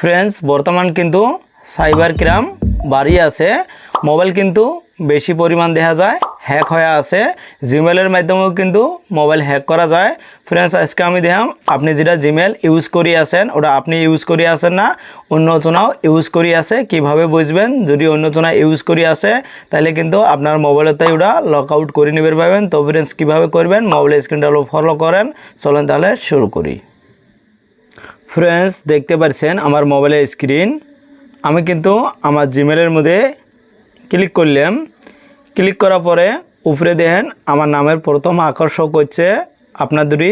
Friends বর্তমান কিন্তু cyber crime বাড়ি আছে। মোবাইল কিন্তু বেশি পরিমাণ দেখা যায় হ্যাক হয়ে আছে। জিমেলের মাধ্যমেও কিন্তু মোবাইল হ্যাক করা যায়। ফ্রেন্ডস আজকে আমি দেখাম আপনি যেটা জিমেল ইউজ করি আছেন, ওটা আপনি ইউজ করি আছেন না, অন্য জনাও ইউজ করি আছে। কীভাবে বুঝবেন? যদি অন্য জনা ইউজ করি আছে, তাহলে কিন্তু আপনার মোবাইলেতেই ওটা লক আউট করে নিবে পাবেন তো ফ্রেন্ডস কীভাবে করবেন? মোবাইলের স্ক্রিনটা ফলো করেন। চলেন তাহলে শুরু করি। ফ্রেন্ডস দেখতে পাচ্ছেন আমার মোবাইলের স্ক্রিন আমি কিন্তু আমার জিমেলের মধ্যে ক্লিক করলাম। ক্লিক করার পরে উপরে দেখেন আমার নামের প্রথম আকর্ষক হচ্ছে আপনার যদি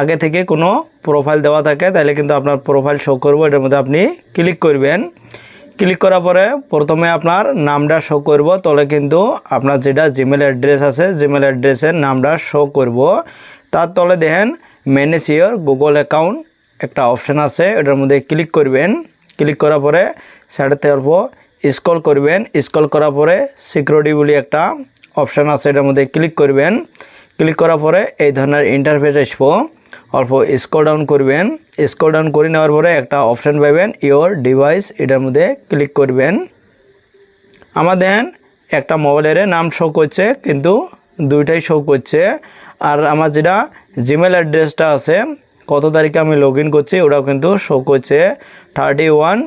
আগে থেকে কোনো প্রোফাইল দেওয়া থাকে, তাহলে কিন্তু আপনার প্রোফাইল শো করব, এটার মধ্যে আপনি ক্লিক করবেন। ক্লিক করার পরে প্রথমে আপনার নামটা শো করব, তলে কিন্তু আপনার যেটা জিমেল অ্যাড্রেস আছে জিমেল অ্যাড্রেসের নামটা শো করব। তার তলে দেখেন ম্যানেজ ইয়োর গুগল অ্যাকাউন্ট একটা অপশান আছে, এটার মধ্যে ক্লিক করবেন। ক্লিক করার পরে সাইডে তরফ স্ক্রল করবেন। স্ক্রল করার পরে সিকিউরিটি বলে একটা অপশান আছে, এটার মধ্যে ক্লিক করবেন। ক্লিক করার পরে এই ধরনের ইন্টারফেস আসব। অল্প স্ক্রল ডাউন করবেন। স্ক্রল ডাউন করে নেওয়ার পরে একটা অপশান পাবেন, ইওর ডিভাইস, এটার মধ্যে ক্লিক করবেন। আমাদের একটা মোবাইলের নাম শো করছে, কিন্তু দুইটাই শো করছে। আর আমার যেটা জিমেল অ্যাড্রেসটা আছে কত তারিখে আমি লগ ইন করছি, ওটাও কিন্তু শো করছে। থার্টি ওয়ান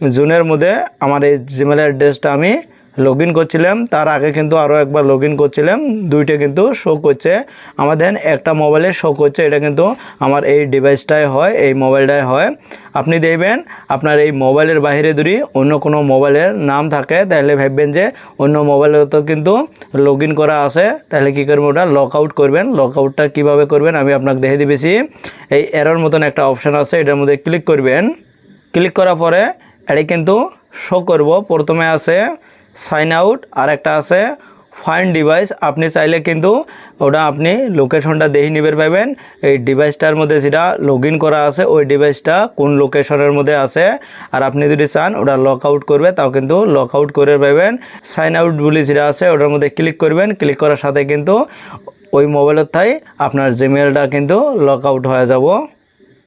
জুনের মধ্যে আমার এই জিমেল অ্যাড্রেসটা আমি লগ ইন করছিলাম, তার আগে কিন্তু আরও একবার লগ ইন করছিলাম, দুইটা কিন্তু শো করছে। আমাদের একটা মোবাইলে শো করছে, এটা কিন্তু আমার এই ডিভাইসটাই হয়, এই মোবাইলটাই হয়। আপনি দেখবেন, আপনার এই মোবাইলের বাইরে যদি অন্য কোনো মোবাইলের নাম থাকে, তাহলে ভাববেন যে অন্য মোবাইলে তো কিন্তু লগ ইন করা আছে। তাহলে কী করবেন ওটা লক আউট করবেন। লক আউটটা কীভাবে করবেন, আমি আপনাকে দেখে দিবেছি এই এরর মতন একটা অপশান আছে, এটার মধ্যে ক্লিক করবেন। ক্লিক করার পরে এটা কিন্তু শো করব। প্রথমে আছে সাইন আউট আর একটা আছে ফাইন ডিভাইস আপনি চাইলে কিন্তু ওটা আপনি লোকেশনটা দেখে নিবে পাবেন এই ডিভাইসটার মধ্যে যেটা লগ করা আছে, ওই ডিভাইসটা কোন লোকেশনের মধ্যে আছে। আর আপনি যদি চান ওটা লক আউট করবে, তাও কিন্তু লক আউট করে পাবেন সাইন আউট বলে যেটা আছে, ওটার মধ্যে ক্লিক করবেন। ক্লিক করার সাথে কিন্তু ওই মোবাইলের থাই আপনার জিমেলটা কিন্তু লক আউট হয়ে যাব।